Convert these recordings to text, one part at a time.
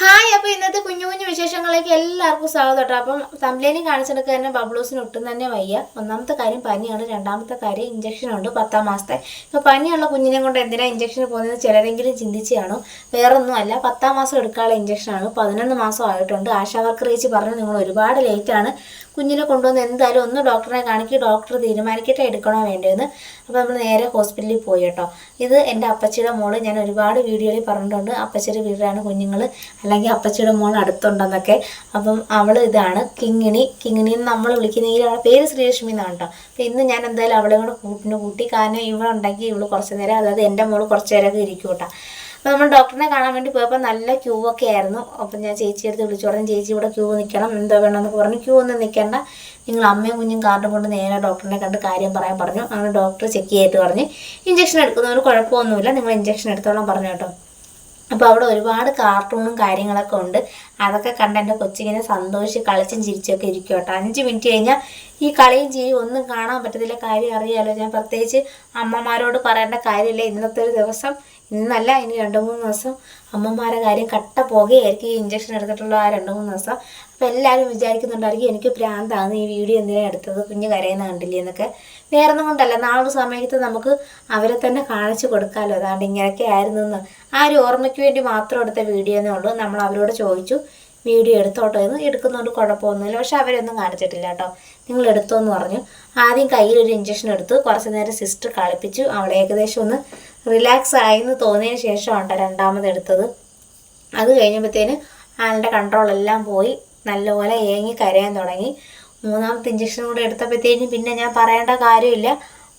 Hi അപ്പോൾ ഇന്നത്തെ കുഞ്ഞു കുഞ്ഞു വിശേഷങ്ങളിലേക്ക് എല്ലാവർക്കും സ്വാഗതം കേട്ടോ. അപ്പം തമ്പ്ലേനി കാണിച്ചെടുക്കുക തന്നെ ബബ്ലൂസിന് ഒട്ടും തന്നെ വയ്യ. ഒന്നാമത്തെ കാര്യം പനിയാണ് രണ്ടാമത്തെ കാര്യം ഇഞ്ചക്ഷൻ ഉണ്ട് പത്താം മാസത്തെ. ഇപ്പോൾ പനിയുള്ള കുഞ്ഞിനെ കൊണ്ട് എന്തിനാ ഇഞ്ചക്ഷൻ പോകുന്നത് ചിലരെങ്കിലും ചിന്തിച്ച് കാണും വേറൊന്നും അല്ല പത്താം മാസം എടുക്കാനുള്ള ഇഞ്ചക്ഷനാണ് പതിനൊന്ന് മാസം ആയിട്ടുണ്ട്. ആശാ വർക്കർ ചേച്ചി പറഞ്ഞു നിങ്ങൾ ഒരുപാട് ലേറ്റാണ് കുഞ്ഞിനെ കൊണ്ടുവന്ന് എന്തായാലും ഒന്ന് ഡോക്ടറെ കാണിക്കുക ഡോക്ടർ തീരുമാനിക്കട്ടെ എടുക്കണോ വേണ്ടതെന്ന് അപ്പോൾ നമ്മൾ നേരെ ഹോസ്പിറ്റലിൽ പോയി കേട്ടോ. ഇത് എന്റെ അപ്പച്ചിയുടെ മോൾ ഞാൻ ഒരുപാട് വീഡിയോയിൽ പറഞ്ഞിട്ടുണ്ട്. അപ്പച്ചിയുടെ വീട്ടിലാണ് കുഞ്ഞുങ്ങൾ അല്ലെങ്കിൽ അപ്പച്ചിയുടെ മോൾ അടുത്തുണ്ടെന്നൊക്കെ. അപ്പം അവൾ ഇതാണ് കിങ്ങിണി. കിങ്ങിണി എന്ന് നമ്മൾ വിളിക്കുന്ന ഈ അവളുടെ പേര് ശ്രീലക്ഷ്മി എന്നാണ് കേട്ടോ. അപ്പം ഇന്ന് ഞാൻ എന്തായാലും അവളെ കൂടെ കൂട്ടിന് കൂട്ടി കാരണം ഇവളുണ്ടെങ്കിൽ ഇവൾ കുറച്ച് നേരം അതായത് എന്റെ മോൾ കുറച്ച് നേരമൊക്കെ ഇരിക്കും കേട്ടോ. അപ്പോൾ നമ്മൾ ഡോക്ടറിനെ കാണാൻ വേണ്ടി പോയപ്പോൾ നല്ല ക്യൂ ഒക്കെ ആയിരുന്നു. അപ്പം ഞാൻ ചേച്ചി അടുത്ത് വിളിച്ചു. പറഞ്ഞു ചേച്ചി ഇവിടെ ക്യൂ നിൽക്കണം. എന്തോ വേണമെന്നൊക്കെ പറഞ്ഞു. ക്യൂ ഒന്നും നിൽക്കേണ്ട. നിങ്ങൾ അമ്മയും കുഞ്ഞും കാർഡും കൊണ്ട് നേരെ ഡോക്ടറിനെ കണ്ട് കാര്യം പറയാൻ പറഞ്ഞു. അങ്ങനെ ഡോക്ടർ ചെക്ക് ചെയ്തിട്ട് പറഞ്ഞ്. ഇഞ്ചക്ഷൻ എടുക്കുന്നവർ കുഴപ്പമൊന്നുമില്ല. നിങ്ങൾ ഇഞ്ചക്ഷൻ എടുത്തോളം പറഞ്ഞു കേട്ടോ. അപ്പോൾ അവിടെ ഒരുപാട് കാർട്ടൂണും കാര്യങ്ങളൊക്കെ ഉണ്ട്. അതൊക്കെ കണ്ട് എന്റെ കൊച്ചിങ്ങനെ സന്തോഷിച്ച് കളിച്ചും ചിരിച്ചൊക്കെ ഇരിക്കും കേട്ടോ. അഞ്ച് മിനിറ്റ് കഴിഞ്ഞാൽ ഈ കളിയും ചിരിയും ഒന്നും കാണാൻ പറ്റത്തില്ല. കാര്യം അറിയാമല്ലോ ഞാൻ പ്രത്യേകിച്ച് അമ്മമാരോട് പറയേണ്ട കാര്യമില്ല. ഇന്നത്തെ ഒരു ദിവസം ഇന്നല്ല ഇനി രണ്ട് മൂന്ന് ദിവസം അമ്മമാരെ കാര്യം കട്ട പോകുകയായിരിക്കും ഈ ഇഞ്ചക്ഷൻ എടുത്തിട്ടുള്ള ആ രണ്ട് മൂന്ന് ദിവസം. അപ്പോൾ എല്ലാവരും വിചാരിക്കുന്നുണ്ടായിരിക്കും എനിക്ക് പ്രാന്താണ് ഈ വീഡിയോ എന്തിനാണ് എടുത്തത്? കുഞ്ഞ് കരയുന്ന കണ്ടില്ലേ എന്നൊക്കെ. വേറൊന്നും കൊണ്ടല്ല നാളെ സമയത്ത് നമുക്ക് അവരെ തന്നെ കാണിച്ചു കൊടുക്കാമല്ലോ അതാണ്ട് ഇങ്ങനെയൊക്കെ ആയിരുന്നു എന്ന് ആ ഒരു ഓർമ്മയ്ക്ക് വേണ്ടി മാത്രം എടുത്ത വീഡിയോ എന്നേ ഉള്ളൂ. നമ്മൾ അവരോട് ചോദിച്ചു വീഡിയോ എടുത്തോട്ടോ? എന്ന് എടുക്കുന്നതുകൊണ്ട് കുഴപ്പമൊന്നുമില്ല. പക്ഷെ അവരൊന്നും കാണിച്ചിട്ടില്ല കേട്ടോ. നിങ്ങൾ എടുത്തോ എന്ന് പറഞ്ഞു. ആദ്യം കയ്യിലൊരു ഇഞ്ചക്ഷൻ എടുത്തു. കുറച്ച് നേരം സിസ്റ്റർ കളിപ്പിച്ചു. അവളെ ഏകദേശം ഒന്ന് റിലാക്സ് ആയി എന്ന് തോന്നിയതിന് ശേഷമാണ് രണ്ടാമത് എടുത്തത്. അത് കഴിഞ്ഞപ്പോഴത്തേന് ആളുടെ കൺട്രോളെല്ലാം പോയി. നല്ലപോലെ ഏങ്ങി കരയാൻ തുടങ്ങി. മൂന്നാമത്തെ ഇഞ്ചക്ഷൻ കൂടെ എടുത്തപ്പോഴത്തേനും പിന്നെ ഞാൻ പറയേണ്ട കാര്യമില്ല.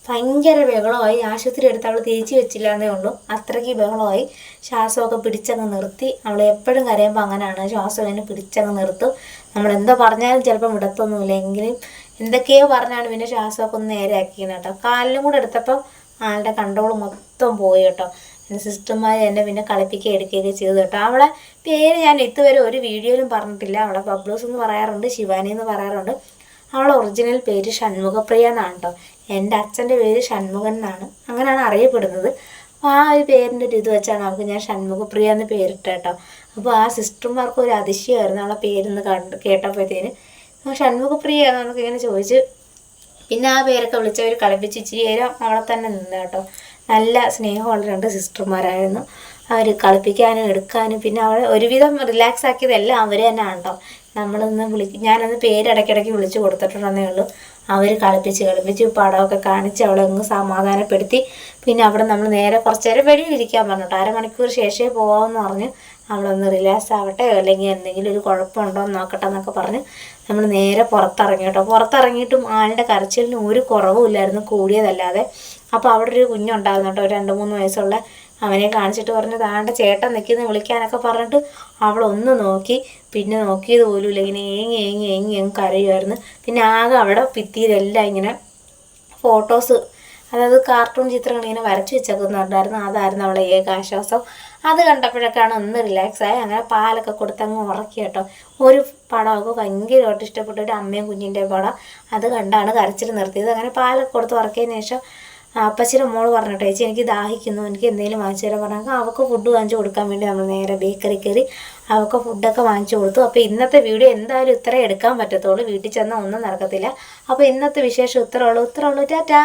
ഭയങ്കര ബഹളമായി. ആശുപത്രി എടുത്ത് അവൾ തിരിച്ചു വെച്ചില്ല എന്നേ ഉള്ളൂ. അത്രയ്ക്ക് ബഹളമായി. ശ്വാസമൊക്കെ പിടിച്ചങ്ങ് നിർത്തി. അവൾ എപ്പോഴും കരയുമ്പോൾ അങ്ങനെയാണ് ശ്വാസം ഇങ്ങനെ പിടിച്ചങ്ങ് നിർത്തും. നമ്മൾ എന്തോ പറഞ്ഞാലും ചിലപ്പം വിടത്തൊന്നുമില്ല. എങ്കിലും എന്തൊക്കെയോ പറഞ്ഞാണ് പിന്നെ ശ്വാസമൊക്കെ ഒന്ന് നേരെയാക്കിയത് കേട്ടോ. കാലിലും കൂടെ എടുത്തപ്പം ആളുടെ കൺട്രോൾ മൊത്തം പോയി കേട്ടോ. എന്റെ സിസ്റ്റർമാർ എന്നെ പിന്നെ കളിപ്പിക്കുക എടുക്കുകയൊക്കെ ചെയ്തു കേട്ടോ. അവളെ പേര് ഞാൻ ഇതുവരെ ഒരു വീഡിയോയിലും പറഞ്ഞിട്ടില്ല. അവളെ ബബ്ലൂസ് എന്ന് പറയാറുണ്ട് ശിവാനി എന്ന് പറയാറുണ്ട്. അവളെ ഒറിജിനൽ പേര് ഷൺമുഖപ്രിയ എന്നാണ് കേട്ടോ. എന്റെ അച്ഛന്റെ പേര് ഷൺമുഖൻ എന്നാണ്. അങ്ങനെയാണ് അറിയപ്പെടുന്നത്. അപ്പോൾ ആ ഒരു പേരിന്റെ ഒരു ഇത് വെച്ചാണ് അവൾക്ക് ഞാൻ ഷൺമുഖപ്രിയ എന്ന് പേരിട്ട കേട്ടോ. അപ്പോൾ ആ സിസ്റ്റർമാർക്ക് ഒരു അതിശയമായിരുന്നു അവളെ പേരെന്ന് കണ്ട് കേട്ടപ്പോഴത്തേന്. ഷൺമുഖപ്രിയ എന്നൊക്കെ ഇങ്ങനെ ചോദിച്ച് പിന്നെ ആ പേരൊക്കെ വിളിച്ചവർ കളിപ്പിച്ച് ഇച്ചിരി നേരം അവളെ തന്നെ നിന്ന് കേട്ടോ. നല്ല സ്നേഹമുള്ള രണ്ട് സിസ്റ്റർമാരായിരുന്നു. അവർ കളിപ്പിക്കാനും എടുക്കാനും പിന്നെ അവളെ ഒരുവിധം റിലാക്സ് ആക്കിയതെല്ലാം അവർ തന്നെയാണ് കേട്ടോ. നമ്മളൊന്ന് വിളി ഞാനൊന്ന് പേര് ഇടയ്ക്കിടയ്ക്ക് വിളിച്ചു കൊടുത്തിട്ടുണ്ടെന്നേ ഉള്ളൂ. അവർ കളിപ്പിച്ച് കളിപ്പിച്ച് പടമൊക്കെ കാണിച്ച് അവളെ ഒന്ന് സമാധാനപ്പെടുത്തി. പിന്നെ അവിടെ നമ്മൾ നേരെ കുറച്ച് നേരം വെളിയിലിരിക്കാൻ പറഞ്ഞു കേട്ടോ. അരമണിക്കൂർ ശേഷമേ പോകാമെന്ന് പറഞ്ഞ്. അവളൊന്ന് റിലാക്സ് ആവട്ടെ അല്ലെങ്കിൽ എന്തെങ്കിലും ഒരു കുഴപ്പമുണ്ടോ എന്ന് നോക്കട്ടെ എന്നൊക്കെ പറഞ്ഞ് നമ്മൾ നേരെ പുറത്തിറങ്ങി കേട്ടോ. പുറത്തിറങ്ങിയിട്ടും ആളുടെ കരച്ചിലിന് ഒരു കുറവുമില്ലായിരുന്നു കൂടിയതല്ലാതെ. അപ്പോൾ അവിടെ ഒരു കുഞ്ഞുണ്ടായിരുന്നു കേട്ടോ രണ്ട് മൂന്ന് വയസ്സുള്ള. അവനെ കാണിച്ചിട്ട് പറഞ്ഞു താണ്ട ചേട്ടൻ നിൽക്കുന്ന വിളിക്കാനൊക്കെ പറഞ്ഞിട്ട് അവളൊന്ന് നോക്കി. പിന്നെ നോക്കിയത് പോലുമില്ല ഇങ്ങനെ ഏങ്ങി ഏങ്ങി ഏങ്ങി ഏങ്ങി കരയുമായിരുന്നു. പിന്നെ ആകെ അവിടെ ഭിത്തിയിലെല്ലാം ഇങ്ങനെ ഫോട്ടോസ് അതായത് കാർട്ടൂൺ ചിത്രങ്ങൾ ഇങ്ങനെ വരച്ചു വെച്ചേക്കുന്നുണ്ടായിരുന്നു അതായിരുന്നു അവളെ ഏക ആശ്വാസം അത് കണ്ടപ്പോഴൊക്കെയാണ് ഒന്ന് റിലാക്സ് ആയി. അങ്ങനെ പാലൊക്കെ കൊടുത്തങ്ങ് ഉറക്കി കേട്ടോ. ഒരു പടമൊക്കെ ഭയങ്കരമായിട്ട് ഇഷ്ടപ്പെട്ട. ഒരു അമ്മയും കുഞ്ഞിന്റെ പടം അത് കണ്ടാണ് കരച്ചിൽ നിർത്തിയത്. അങ്ങനെ പാലൊക്കെ കൊടുത്ത് ഉറക്കിയതിന് ശേഷം അപ്പച്ചിയുടെ മോൾ പറഞ്ഞിട്ട് ചേച്ചി എനിക്ക് ദാഹിക്കുന്നു. എനിക്ക് എന്തെങ്കിലും വാങ്ങിച്ചു തരാൻ പറഞ്ഞാൽ അവൾക്ക് ഫുഡ് വാങ്ങിച്ചു കൊടുക്കാൻ വേണ്ടി നമ്മൾ നേരെ ബേക്കറി കയറി അവൾക്ക് ഫുഡൊക്കെ വാങ്ങിച്ചു കൊടുത്തു. അപ്പോൾ ഇന്നത്തെ വീഡിയോ എന്തായാലും ഇത്രയും എടുക്കാൻ പറ്റത്തുള്ളൂ. വീട്ടിൽ ചെന്നാൽ ഒന്നും നടക്കത്തില്ല. അപ്പോൾ ഇന്നത്തെ വിശേഷം ഇത്രയുള്ളൂ ഇത്രയുള്ളൂ ടാറ്റാ.